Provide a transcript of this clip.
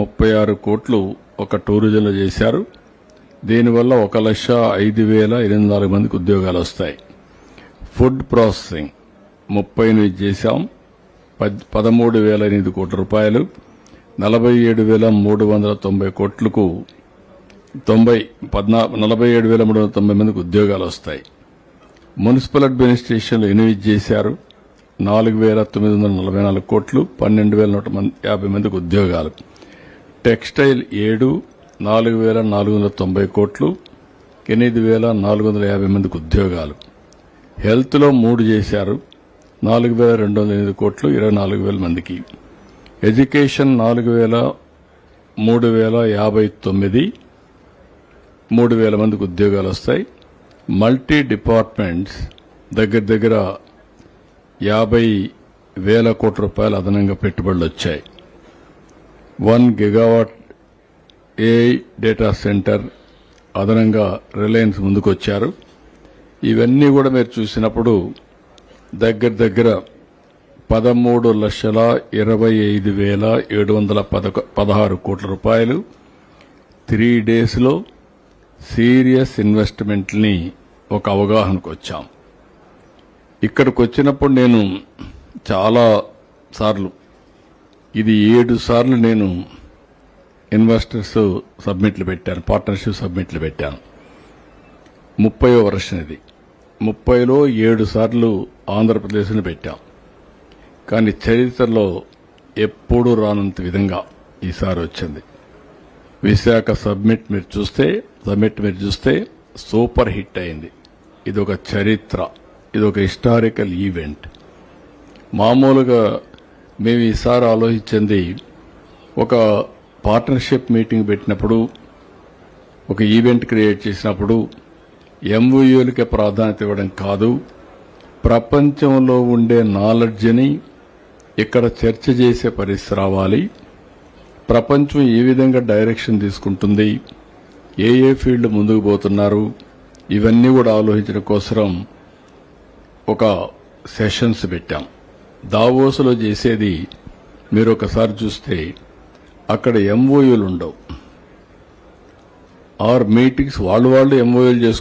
ముప్పై ఆరు కోట్లు ఒక టూరిజంలో చేశారు. దీనివల్ల ఒక లక్ష ఐదు వేల ఎనిమిది నాలుగు మందికి ఉద్యోగాలు వస్తాయి. ఫుడ్ ప్రాసెసింగ్ ముప్పై ఎనిమిది చేశాం. పద్- పదమూడు వేల ఎనిమిది కోట్ల రూపాయలు. నలభై ఏడు వేల మూడు వందల తొంభై కోట్లకు తొంభై పద్నా నలభై ఏడు వేల మూడు వందల తొంభై మందికి ఉద్యోగాలు వస్తాయి. మున్సిపల్ అడ్మినిస్ట్రేషన్లు ఎనిమిది చేశారు. నాలుగు వేల తొమ్మిది వందల నలభై నాలుగు కోట్లు. పన్నెండు వేల నూట మంది యాభై మందికి ఉద్యోగాలు. టెక్స్టైల్ ఏడు నాలుగు వేల నాలుగు వందల తొంభై కోట్లు ఎనిమిది వేల నాలుగు వందల యాభై మందికి ఉద్యోగాలు. హెల్త్లో మూడు చేశారు నాలుగు వేల రెండు వందల ఎనిమిది కోట్లు ఇరవై నాలుగు వేల మందికి. ఎడ్యుకేషన్ నాలుగు వేల మూడు వేల యాభై తొమ్మిది మూడు వేల మందికి ఉద్యోగాలు వస్తాయి. మల్టీ డిపార్ట్మెంట్స్ దగ్గర దగ్గర యాభై వేల కోట్ల రూపాయలు అదనంగా పెట్టుబడులు వచ్చాయి. One gigawatt AI data centre అదనంగా రిలయన్స్ ముందుకొచ్చారు. ఇవన్నీ కూడా మీరు చూసినప్పుడు దగ్గర దగ్గర పదమూడు లక్షల ఇరవై ఐదు వేల ఏడు వందల పదక పదహారు కోట్ల రూపాయలు త్రీ డేస్లో సీరియస్ ఇన్వెస్ట్మెంట్ని ఒక అవగాహనకు వచ్చాం ఇక్కడికి వచ్చినప్పుడు నేను చాలా సార్లు ఇది ఏడు సార్లు నేను ఇన్వెస్టర్స్ సబ్మిట్లు పెట్టాను పార్ట్నర్షిప్ సబ్మిట్లు పెట్టాను. ముప్పై వర్షన్ ఇది. ముప్పైలో ఏడు సార్లు ఆంధ్రప్రదేశ్ని పెట్టాం. కానీ చరిత్రలో ఎప్పుడూ రానంత విధంగా ఈసారి వచ్చింది. విశాఖ సబ్మిట్ మీరు చూస్తే సబ్మిట్ మీరు చూస్తే సూపర్ హిట్ అయింది. ఇది ఒక చరిత్ర ఇది ఒక హిస్టారికల్ ఈవెంట్. మామూలుగా మేము ఈసారి ఆలోచించింది ఒక పార్ట్నర్షిప్ మీటింగ్ పెట్టినప్పుడు ఒక ఈవెంట్ క్రియేట్ చేసినప్పుడు ఎంఓయూలకే ప్రాధాన్యత ఇవ్వడం కాదు ప్రపంచంలో ఉండే నాలెడ్జ్ని ఇక్కడ చర్చ చేసే పరిస్థితి రావాలి. ప్రపంచం ఏ విధంగా డైరెక్షన్ తీసుకుంటుంది ఏ ఏ ఫీల్డ్ ముందుకు పోతున్నారు ఇవన్నీ కూడా ఆలోచించడం కోసం ఒక సెషన్స్ పెట్టాం. దావోసులో చేసేది మీరు ఒకసారి చూస్తే అక్కడ ఎంఓయూలు ఉండవు ఆర్ మీటింగ్స్ వాళ్ళు వాళ్ళు ఎంఓయూలు చేసుకో